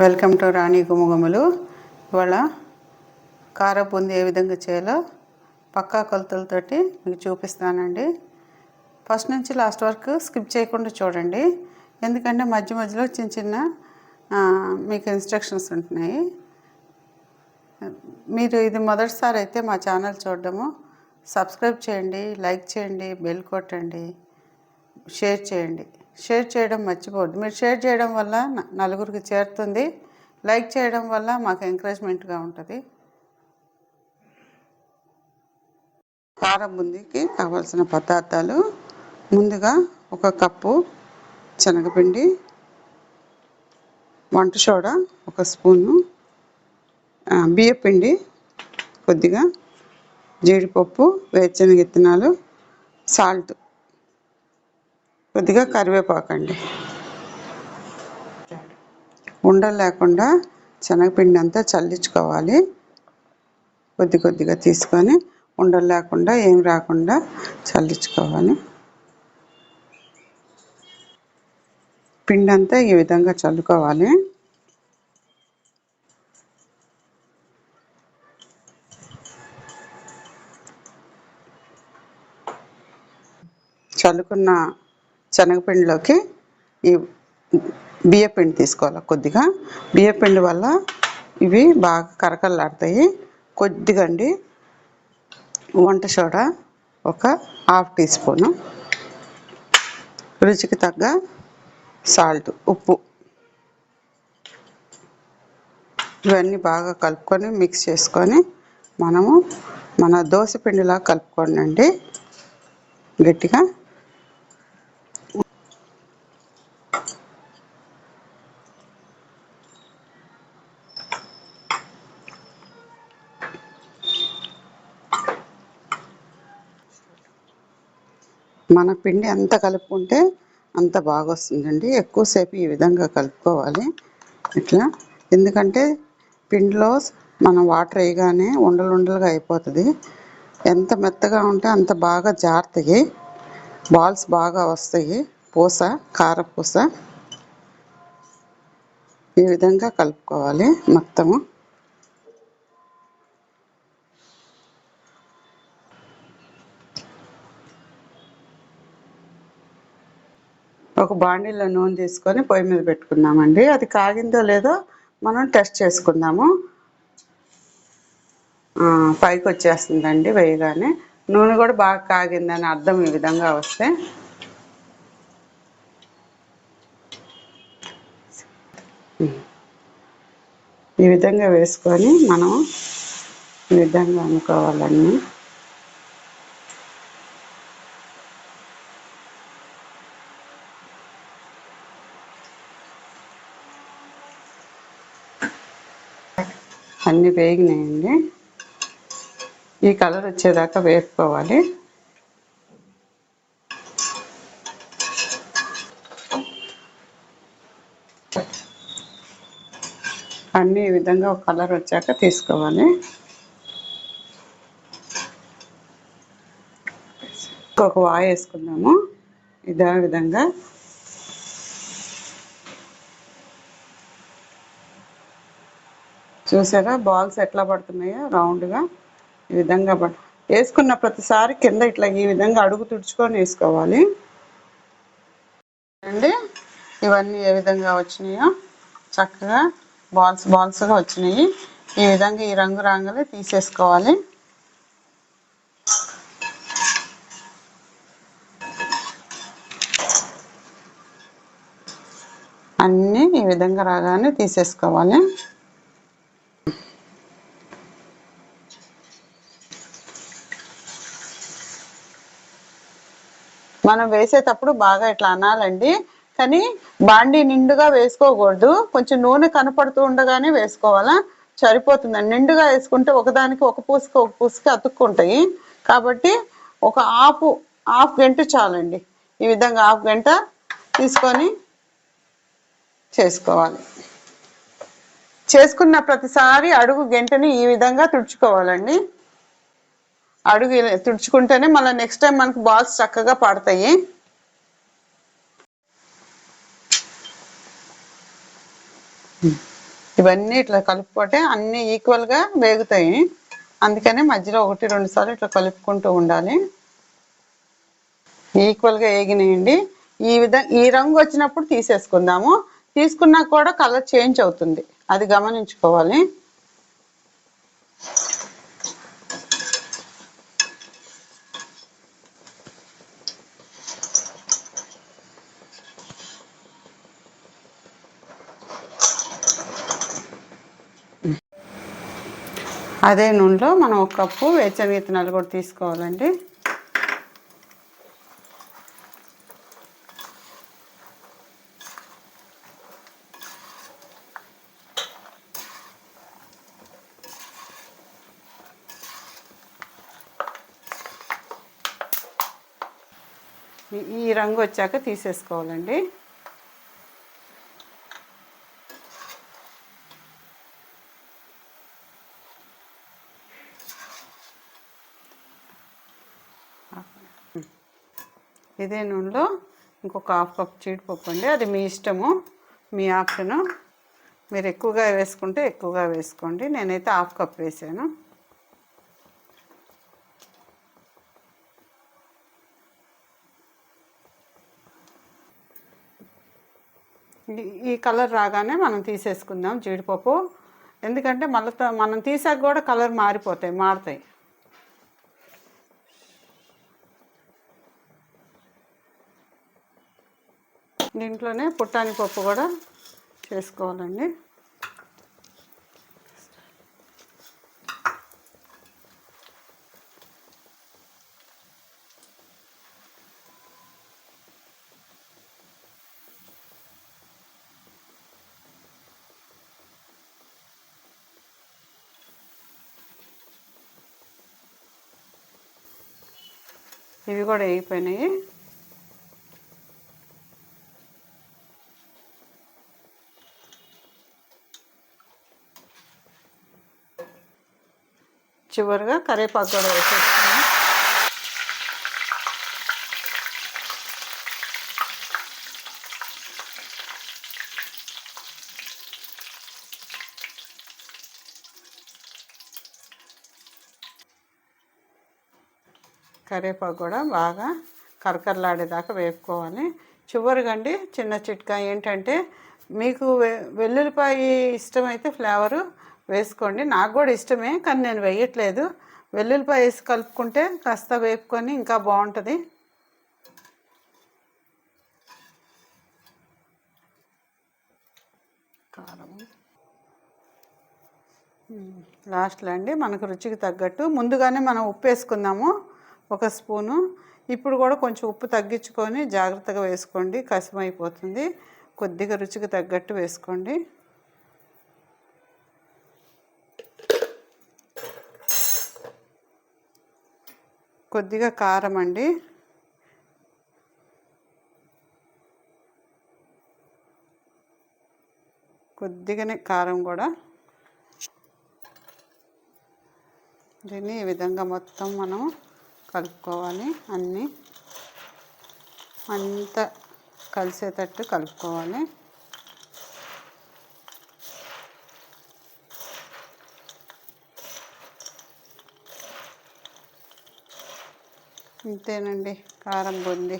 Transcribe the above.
Welcome to రాణి గుమగుమలు. ఇవాళ కార బూందీ ఏ విధంగా చేయాలో పక్కా కొలతలతోటి మీకు చూపిస్తానండి. ఫస్ట్ నుంచి లాస్ట్ వరకు స్కిప్ చేయకుండా చూడండి. ఎందుకంటే మధ్య మధ్యలో చిన్న చిన్న మీకు ఇన్స్ట్రక్షన్స్ ఉంటున్నాయి. మీరు ఇది మొదటిసారి అయితే మా ఛానల్ చూడడము. సబ్స్క్రైబ్ చేయండి లైక్ చేయండి బెల్ కొట్టండి షేర్ చేయండి. షేర్ చేయడం మర్చిపోవద్దు. మీరు షేర్ చేయడం వల్ల నలుగురికి చేరుతుంది. లైక్ చేయడం వల్ల మాకు ఎంకరేజ్మెంట్గా ఉంటుంది. కారం బుందీకి కావాల్సిన పదార్థాలు ముందుగా ఒక కప్పు శనగపిండి వంట సోడా ఒక స్పూను బియ్యపిండి కొద్దిగా జీడిపప్పు వేరుశనగ విత్తనాలు సాల్ట్ కొద్దిగా కరివేపాకు అండి ఉండలు లేకుండా శనగపిండి అంతా చల్లించుకోవాలి. కొద్ది కొద్దిగా తీసుకొని ఉండలు లేకుండా ఏం రాకుండా చల్లించుకోవాలి. పిండి అంతా ఈ విధంగా చల్లుకోవాలి. చల్లుకున్న శనగపిండిలోకి ఈ బియ్యపిండి తీసుకోవాలి కొద్దిగా. బియ్యపిండి వల్ల ఇవి బాగా కరకల్లాడతాయి కొద్దిగా అండి వంట సోడా ఒక హాఫ్ టీ స్పూను. రుచికి తగ్గ సాల్ట్ ఉప్పు. ఇవన్నీ బాగా కలుపుకొని మిక్స్ చేసుకొని మనము మన దోశ పిండిలా కలుపుకోండి గట్టిగా మన పిండి ఎంత కలుపుకుంటే అంత బాగా వస్తుందండి ఎక్కువసేపు ఈ విధంగా కలుపుకోవాలి. ఇట్లా. ఎందుకంటే పిండిలో మనం వాటర్ వేయగానే ఉండలు ఉండలుగా అయిపోతుంది. ఎంత మెత్తగా ఉంటే అంత బాగా జారుతాయి. బాల్స్ బాగా వస్తాయి. పూస కార పూస ఈ విధంగా కలుపుకోవాలి మొత్తము. ఒక బాండీలో నూనె తీసుకొని పొయ్యి మీద పెట్టుకున్నామండి. అది కాగిందో లేదో మనం టెస్ట్ చేసుకుందాము. పైకి వచ్చేస్తుందండి వేయగానే. నూనె కూడా బాగా కాగిందని అర్థం ఈ విధంగా వస్తే. ఈ విధంగా వేసుకొని మనం ఈ విధంగా అనుకోవాలన్నీ అన్నీ వేగినాయండి. ఈ కలర్ వచ్చేదాకా వేపుకోవాలి. అన్నీ ఈ విధంగా ఒక కలర్ వచ్చాక తీసుకోవాలి. ఒక వాయ వేసుకుందాము. ఇదే విధంగా చూసారా? బాల్స్ ఎట్లా పడుతున్నాయో రౌండ్గా ఈ విధంగా పడ వేసుకున్న ప్రతిసారి కింద ఇట్లా ఈ విధంగా అడుగు తుడుచుకొని వేసుకోవాలి. అండి ఇవన్నీ ఏ విధంగా వచ్చినాయో. చక్కగా బాల్స్ బాల్స్గా వచ్చినాయి. ఈ విధంగా ఈ రంగు రంగులు తీసేసుకోవాలి. అన్నీ ఈ విధంగా రాగానే తీసేసుకోవాలి. మనం వేసేటప్పుడు బాగా ఇట్లా అనాలండి. కానీ బాండి నిండుగా వేసుకోకూడదు. కొంచెం నూనె కనపడుతూ ఉండగానే వేసుకోవాలా? సరిపోతుందండి. నిండుగా వేసుకుంటే ఒకదానికి ఒక పూసకి ఒక పూసకి అతుక్కుంటాయి. కాబట్టి ఒక ఆపు హాఫ్ గంట చాలండి. ఈ విధంగా హాఫ్ గంట తీసుకొని చేసుకోవాలి. చేసుకున్న ప్రతిసారి అడుగు గంటని ఈ విధంగా తుడుచుకోవాలండి. అడుగు తుడుచుకుంటేనే మళ్ళీ నెక్స్ట్ టైం మనకు బాల్స్ చక్కగా పడతాయి. ఇవన్నీ ఇట్లా కలుపుకుంటే అన్నీ ఈక్వల్గా వేగుతాయి. అందుకనే మధ్యలో ఒకటి రెండు సార్లు ఇట్లా కలుపుకుంటూ ఉండాలి. ఈక్వల్గా వేగినాయండి ఈ విధంగా ఈ రంగు వచ్చినప్పుడు తీసేసుకుందాము. తీసుకున్నా కూడా కలర్ చేంజ్ అవుతుంది. అది గమనించుకోవాలి. అదే నూనెలో మనం ఒక కప్పు వేచని విత్తనాలు కూడా తీసుకోవాలండి. ఈ రంగు వచ్చాక తీసేసుకోవాలండి. ఇదే నూనెలో ఇంకొక హాఫ్ కప్ జీడిపప్పు అండి. అది మీ ఇష్టము మీ ఆప్షను. మీరు ఎక్కువగా వేసుకుంటే ఎక్కువగా వేసుకోండి. నేనైతే హాఫ్ కప్ వేసాను. ఈ- కలర్ రాగానే మనం తీసేసుకుందాం జీడిపప్పు. ఎందుకంటే మళ్ళీ మనం తీసాక కూడా కలర్ మారిపోతాయి మారుతాయి. దీంట్లోనే పుట్టాని పప్పు కూడా చేసుకోవాలండి. ఇవి కూడా వేగిపోయినాయి. చివరిగా కరేపాకు కూడా వేసేస్తున్నాం కరివేపాకు కూడా బాగా కరకరలాడేదాకా వేపుకోవాలి. చివరిగండి చిన్న చిట్కా ఏంటంటే మీకు వె- వెల్లుల్లిపాయ ఇష్టమైతే ఫ్లేవరు వేసుకోండి. నాకు కూడా ఇష్టమే కానీ నేను వేయట్లేదు. వెల్లుల్లిపాయ వేసి కలుపుకుంటే కాస్త వేపుకొని ఇంకా బాగుంటుంది. కారం. లాస్ట్లో అండి మనకు రుచికి తగ్గట్టు. ముందుగానే మనం ఉప్పు వేసుకుందాము ఒక స్పూను. ఇప్పుడు కూడా కొంచెం ఉప్పు తగ్గించుకొని జాగ్రత్తగా వేసుకోండి. కసిమైపోతుంది. కొద్దిగా రుచికి తగ్గట్టు వేసుకోండి. కొద్దిగా కారం అండి. కొద్దిగానే కారం కూడా. దీన్ని ఈ విధంగా మొత్తం మనం కలుపుకోవాలి అన్నీ. అంతా కలిసేటట్టు కలుపుకోవాలి. ఇంతేనండి కారం బుంది.